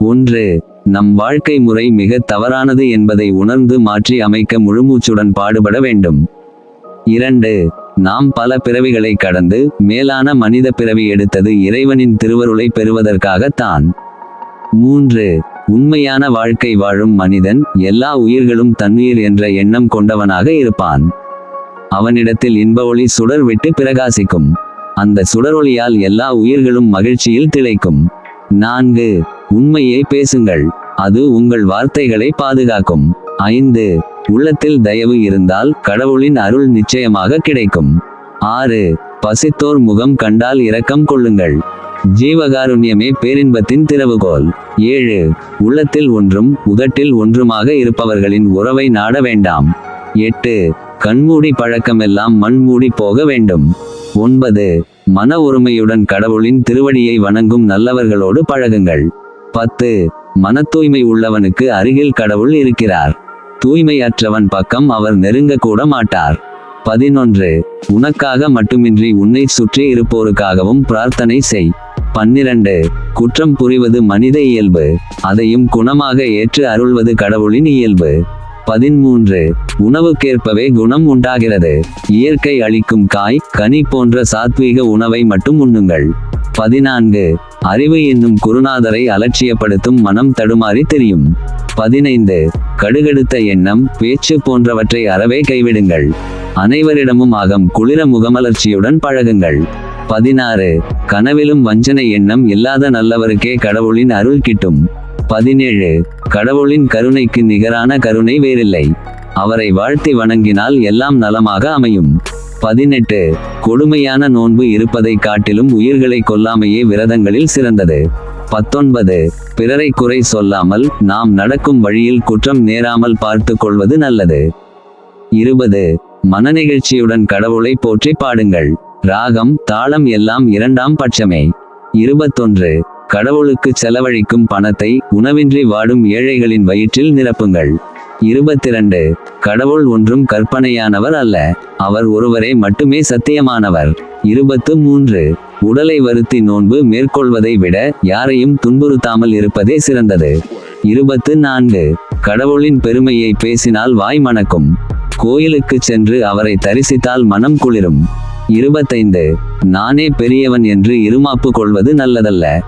ஒன்று நம் வாழ்க்கை முறை மிக தவறானது என்பதை உணர்ந்து மாற்றி அமைக்க முழுமூச்சுடன் பாடுபட வேண்டும். இரண்டு நாம் பல பிறவிகளை கடந்து மேலான மனித பிறவி எடுத்தது இறைவனின் திருவருளை பெறுவதற்காகத்தான் மூன்று உண்மையான வாழ்க்கை வாழும் மனிதன் எல்லா உயிர்களும் தன்னுயிர் என்ற எண்ணம் கொண்டவனாக இருப்பான். அவனிடத்தில் இன்ப ஒளி சுடர் விட்டு பிரகாசிக்கும். அந்த சுடரொளியால் எல்லா உயிர்களும் மகிழ்ச்சியில் திளைக்கும். நான்கு உண்மையை பேசுங்கள். அது உங்கள் வார்த்தைகளை பாதுகாக்கும். ஐந்து உள்ளத்தில் தயவு இருந்தால் கடவுளின் அருள் நிச்சயமாக கிடைக்கும். ஆறு பசித்தோர் முகம் கண்டால் இரக்கம் கொள்ளுங்கள். ஜீவகாருண்யமே பேரின்பத்தின் திறவுகோல். ஏழு உள்ளத்தில் ஒன்றும் உதட்டில் ஒன்றுமாக இருப்பவர்களின் உறவை நாட வேண்டாம். எட்டு கண்மூடி பழக்கமெல்லாம் மண்மூடி போக வேண்டும். ஒன்பது மன ஒருமையுடன் கடவுளின் திருவடியை வணங்கும் நல்லவர்களோடு பழகுங்கள். பத்து. மன தூய்மை உள்ளவனுக்கு அருகில் கடவுள் இருக்கிறார். தூய்மையற்றவன் பக்கம் அவர் நெருங்க கூட மாட்டார். பதினொன்று. உனக்காக மட்டுமின்றி உன்னை சுற்றி இருப்போருக்காகவும் பிரார்த்தனை செய். பன்னிரண்டு. குற்றம் புரிவது மனித இயல்பு. அதையும் குணமாக ஏற்று அருள்வது கடவுளின் இயல்பு. பதிமூன்று உணவுக்கேற்பவே குணம் உண்டாகிறது. இயற்கை அளிக்கும் காய் கனி போன்ற சாத்வீக உணவை மட்டும் உண்ணுங்கள். பதினான்கு. அறிவு என்னும் குருநாதரை அலட்சியப்படுத்தும் மனம் தடுமாறி தெரியும். பதினைந்து. கடுகடுத்த எண்ணம் பேச்சு போன்றவற்றை அறவே கைவிடுங்கள். அனைவரிடமும் அகம் குளிர முகமலர்ச்சியுடன் பழகுங்கள். பதினாறு. கனவிலும் வஞ்சனை எண்ணம் இல்லாத நல்லவருக்கே கடவுளின் அருள் கிட்டும். பதினேழு. கடவுளின் கருணைக்கு நிகரான கருணை வேறில்லை. அவரை வாழ்த்தி வணங்கினால் எல்லாம் நலமாக அமையும். பதினெட்டு. கொடுமையான நோன்பு இருப்பதை காட்டிலும் உயிர்களை கொல்லாமையே விரதங்களில் சிறந்தது. பத்தொன்பது. பிறரை குறை சொல்லாமல் நாம் நடக்கும் வழியில் குற்றம் நேராமல் பார்த்து கொள்வது நல்லது. இருபது. மனநிகழ்ச்சியுடன் கடவுளை போற்றி பாடுங்கள். ராகம் தாளம் எல்லாம் இரண்டாம் பட்சமே. இருபத்தொன்று. கடவுளுக்கு செலவழிக்கும் பணத்தை உணவின்றி வாடும் ஏழைகளின் வயிற்றில் நிரப்புங்கள். இருபத்திரண்டு. கடவுள் ஒன்றும் கற்பனையானவர் அல்ல. அவர் ஒருவரே மட்டுமே சத்தியமானவர். இருபத்து மூன்று. உடலை வருத்தி நோன்பு மேற்கொள்வதை விட யாரையும் துன்புறுத்தாமல் இருப்பதே சிறந்தது. இருபத்து நான்கு. கடவுளின் பெருமையை பேசினால் வாய் மணக்கும். கோயிலுக்கு சென்று அவரை தரிசித்தால் மனம் குளிரும். இருபத்தைந்து. நானே பெரியவன் என்று இருமாப்பு கொள்வது நல்லதல்ல.